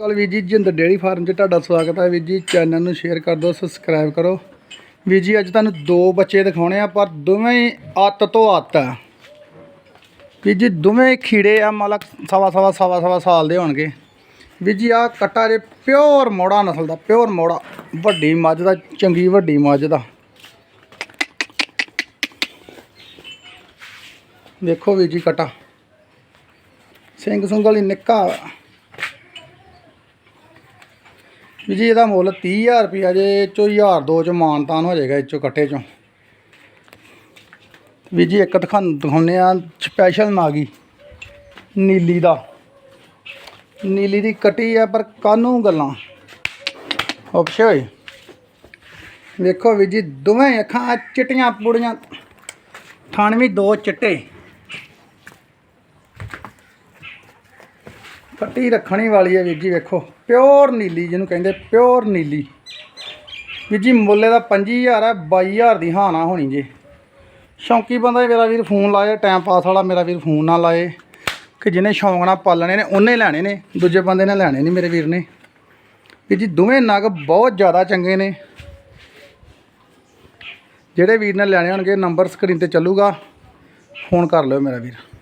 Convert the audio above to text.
ਕੱਲ ਵੀਰ ਜੀ, ਜਿੰਦ dairy farm 'ਚ ਤੁਹਾਡਾ ਸਵਾਗਤ ਹੈ। ਵੀਰ ਜੀ, ਚੈਨਲ ਨੂੰ ਸ਼ੇਅਰ ਕਰ ਦਿਓ, ਸਬਸਕ੍ਰਾਈਬ ਕਰੋ। ਵੀਰ ਜੀ, ਅੱਜ ਤੁਹਾਨੂੰ ਦੋ ਬੱਚੇ ਦਿਖਾਉਣੇ ਆ, ਪਰ ਦੋਵੇਂ ਅੱਤ ਤੋਂ ਅੱਤ ਆ। ਵੀਰ ਜੀ, ਦੋਵੇਂ ਖੀੜੇ ਆ ਮਤਲਬ ਸਵਾ ਸਵਾ ਸਵਾ ਸਵਾ ਸਾਲ ਦੇ ਹੋਣਗੇ। ਵੀਰ ਜੀ, ਆ ਕੱਟਾ ਜੇ ਪਿਓਰ ਮੋੜਾ ਨਸਲ ਦਾ, ਪਿਓਰ ਮੋੜਾ। ਵੱਡੀ ਮੱਝ ਦਾ, ਚੰਗੀ ਵੱਡੀ ਮੱਝ ਦਾ। ਦੇਖੋ ਵੀਰ ਜੀ, ਕਟਾ। ਸਿੰਘ ਸੁੰਗਲ ਹੀ ਨਿੱਕਾ ਵੀ ਜੀ ਇਹਦਾ ਮੁੱਲ 30000 ਰੁਪਿਆ ਜੇ, ਚੋ 1000 ਦੋ ਚ ਮਾਨਤਾਨ ਹੋ ਜਾਏਗਾ ਇਹ ਚੋਂ ਇਕੱਠੇ ਚੋਂ। ਵੀ ਜੀ ਇੱਕ ਦਿਖਾ ਦਿਖਾਉਂਦੇ ਆ ਸਪੈਸ਼ਲ ਨਾਗੀ ਨੀਲੀ ਦਾ। ਨੀਲੀ ਦੀ ਕਟੀ ਆ, ਪਰ ਕਾਨੂੰ ਗੱਲਾਂ। ਆਪਸ਼ੇ ਹੋਏ। ਵੇਖੋ ਵੀ ਜੀ, ਦੋਵੇਂ ਅੱਖਾਂ ਚਿੱਟੀਆਂ ਪੂੜੀਆਂ। ਥਣ ਵੀ ਦੋ ਚਿੱਟੇ। ਕੱਟੀ ਰੱਖਣੀ ਵਾਲੀ ਹੈ ਵੀਰ ਜੀ, ਵੇਖੋ। ਪਿਓਰ ਨੀਲੀ, ਜਿਹਨੂੰ ਕਹਿੰਦੇ ਪਿਓਰ ਨੀਲੀ। ਵੀਰ ਜੀ, ਮੁੱਲੇ ਦਾ 25000 ਹੈ 22000 ਦੀ ਹਾਨਾ ਹੋਣੀ ਜੇ। ਸ਼ੌਂਕੀ ਬੰਦਾ ਮੇਰਾ ਵੀਰ ਫੋਨ ਲਾਏ ਟਾਈਮ ਪਾਸ ਵਾਲਾ ਮੇਰਾ ਵੀਰ ਫੋਨ ਨਾ ਲਾਏ। ਕਿ ਜਿਹਨੇ ਸ਼ੌਂਕ ਨਾਲ ਪਾਲਣੇ ਨੇ, ਉਹਨੇ ਲੈਣੇ ਨੇ, ਦੂਜੇ ਬੰਦੇ ਨੇ ਲੈਣੇ ਨਹੀਂ ਮੇਰੇ ਵੀਰ ਨੇ। ਵੀਰ ਜੀ, ਦੋਵੇਂ ਨਗ ਬਹੁਤ ਜ਼ਿਆਦਾ ਚੰਗੇ ਨੇ। ਜਿਹੜੇ ਵੀਰ ਨੇ ਲੈਣੇ ਹੋਣਗੇ ਨੰਬਰ ਸਕਰੀਨ ਤੇ ਚੱਲੂਗਾ। ਫੋਨ ਕਰ ਲਿਓ ਮੇਰਾ ਵੀਰ।